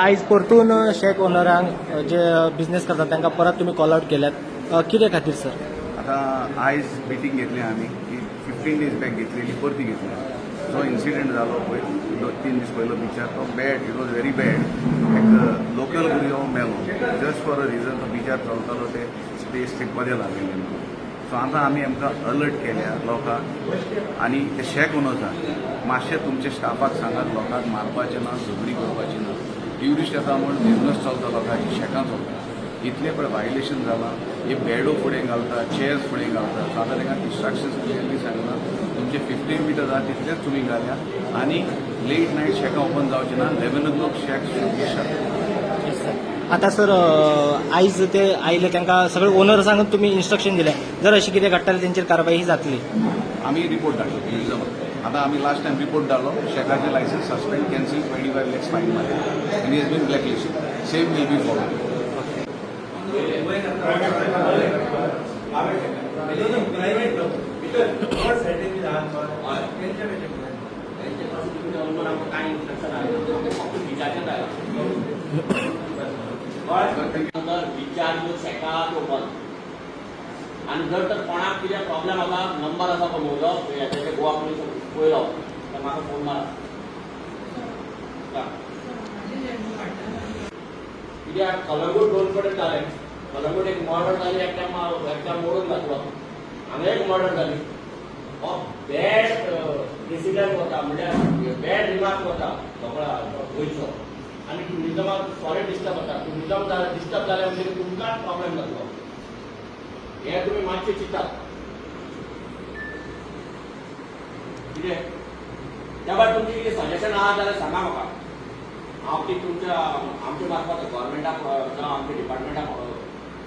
आयज परतून शेक ओनरांक जे बिझनेस करतात तांकां परत तुमी कॉल आउट केल्यात. अ, खातीर सर आता आयज मिटींग घेतली आमी ती फिफ्टीन डेज बॅक घेतलेली परती घेतली. जो इन्सिडेंट जालो पळय दोन तीन दीस पयलो बिचार तो bad it was very bad एक लोकल भुरगो मेलो जस्ट फॉर अ रिजन तो बिचार चलतालो ते स्पेस ते पदे लागलेले. सो आतां आमी आमकां अलर्ट केल्या लोकांक आनी ते शेक ओनर्साक मातशें तुमच्या स्टाफाक सांगात लोकांक मारपाचें ना झगडी करपाचें ट्युरिस्ट येता म्हूण बिझनस चलता लोकांक शेकां चलता. इतले पळय वायलेशन जालां हे बॅडो फुडें घालता चेअर्स फुडें घालता. सादारण आतां तांकां इन्स्ट्रक्शन्स क्लियरली सांगला तुमचे फिफ्टीन मिटर जाता तितलेच तुमी घाल्या आनी लेट नायट शेकां ओपन जावचे ना लेवन ओ क्लॉक शेक शट आतां सर आयज ते आयले तांकां सगळे सांगून तुमी इन्स्ट्रक्शन दिले जर अशें कितें घडटालें तेंचेर कारवाई ही जातली. आमी रिपोर्ट धाडलो ट्युरिजम आतां आमी लास्ट टायम रिपोर्ट धाडलो शेकाचे licence suspend cancel twenty five lakhs fine मारले आनी has been blacklisted same will be follow recharge सेकात open आनी जर तर कोणाक कितें प्रॉब्लेम आसा नंबर आसा तो म्हजो हेचे गोवा पुलीस पयलो तर म्हाका फोन मारा. कित्याक कलंगूट दोन कडेन जालें कलंगूट एक मर्डर जाली एकट्या एकट्या मोडून घातलो हांगा एक मर्डर जाली हो बॅड डिसिजन वता म्हणल्यार बॅड रिमार्क वता सगळ्या गोंयचो आनी ट्युरिजमाक सॉरी डिस्टर्ब जाता ट्युरिजम डिस्टर्ब जाल्यार म्हणजे तुमकांच प्रॉब्लेम जातलो हे तुमी मातशें चिंतात कितें त्या भायर तुमचें कितें सजेशन आहा जाल्यार सांगा म्हाका हांव ती तुमच्या आमच्या मार्फत गव्हर्मेंटाक जावं आमच्या डिपार्टमेंटाक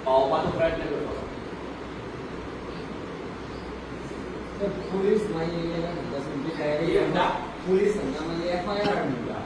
पावोवपाचो प्रयत्न तर पोलीस मागीर पोलीस सांगा मागीर एफ आय आर म्हणटा